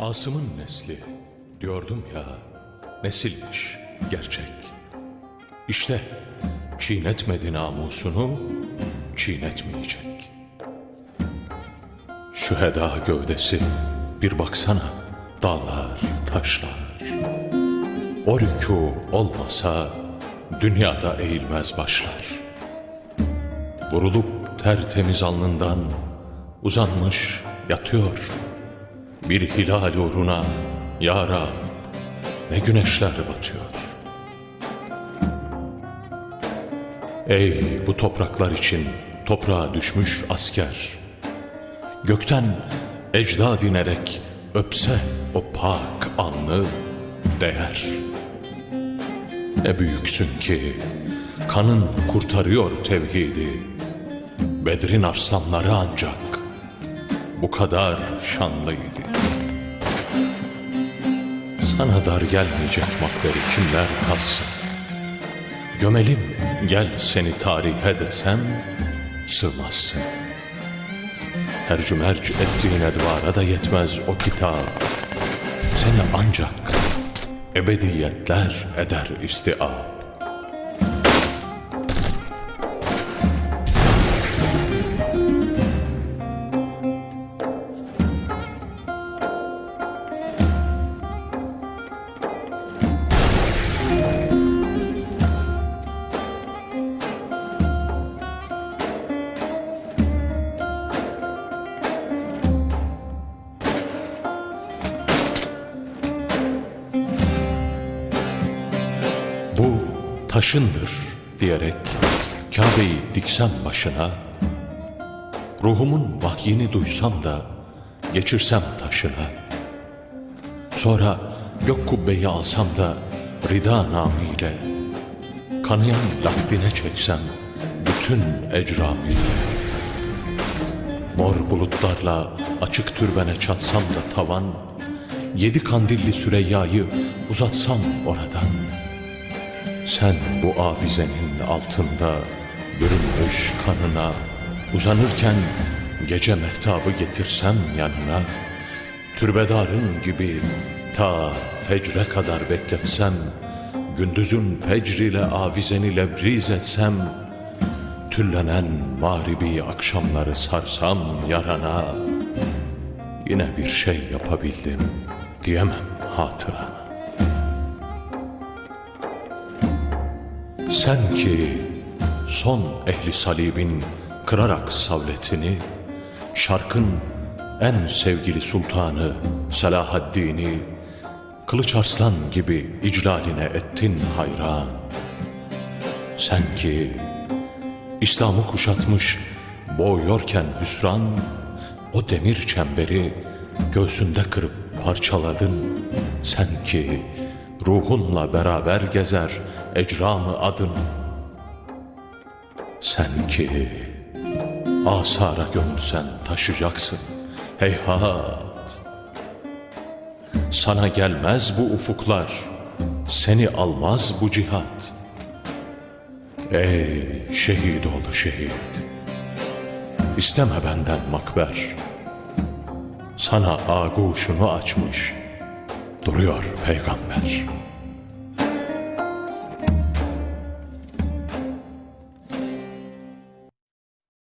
Asım'ın nesli diyordum ya nesilmiş gerçek. İşte çiğnetmedi namusunu çiğnetmeyecek. Şu heda gövdesi bir baksana dağlar taşlar. O rükû olmasa dünyada eğilmez başlar. Vurulup tertemiz alnından uzanmış yatıyor. Bir hilal uğruna ya Rab ne güneşler batıyor. Ey bu topraklar için toprağa düşmüş asker. Gökten ecdad inerek öpse o pak anlı değer. Ne büyüksün ki kanın kurtarıyor tevhidi. Bedrin arslanları ancak bu kadar şanlıydı. Sana dar gelmeyecek makberi kimler kalsın. Gömelim gel seni tarihe desem sığmazsın. Hercümerc ettiğin edvara da yetmez o kitap. Seni ancak ebediyetler eder istiab. Bu taşındır diyerek Kabe'yi diksem başına, ruhumun vahyini duysam da geçirsem taşına, sonra gök kubbeyi alsam da rida namıyla, kanayan lahdine çeksem bütün ecramiyle, mor bulutlarla açık türbene çatsam da tavan, yedi kandilli Süreyya'yı uzatsam oradan, sen bu avizenin altında bürünmüş kanına uzanırken gece mehtabı getirsem yanına türbedarın gibi ta fecre kadar bekletsem gündüzün fecriyle avizeni lebriz etsem tüllenen mağribi akşamları sarsam yarana yine bir şey yapabildim diyemem hatırana. Sen ki son ehli salibin kırarak savletini, şarkın en sevgili sultanı Selahaddin'i, kılıç arslan gibi iclaline ettin hayran. Sen ki İslam'ı kuşatmış boğuyorken hüsran, o demir çemberi göğsünde kırıp parçaladın. Sen ki ruhunla beraber gezer ecramı adın. Sen ki asara gömülsen taşıyacaksın heyhat. Sana gelmez bu ufuklar, seni almaz bu cihat. Ey şehit oğlu şehit, isteme benden makber. Sana aguşunu açmış, duruyor peygamber.''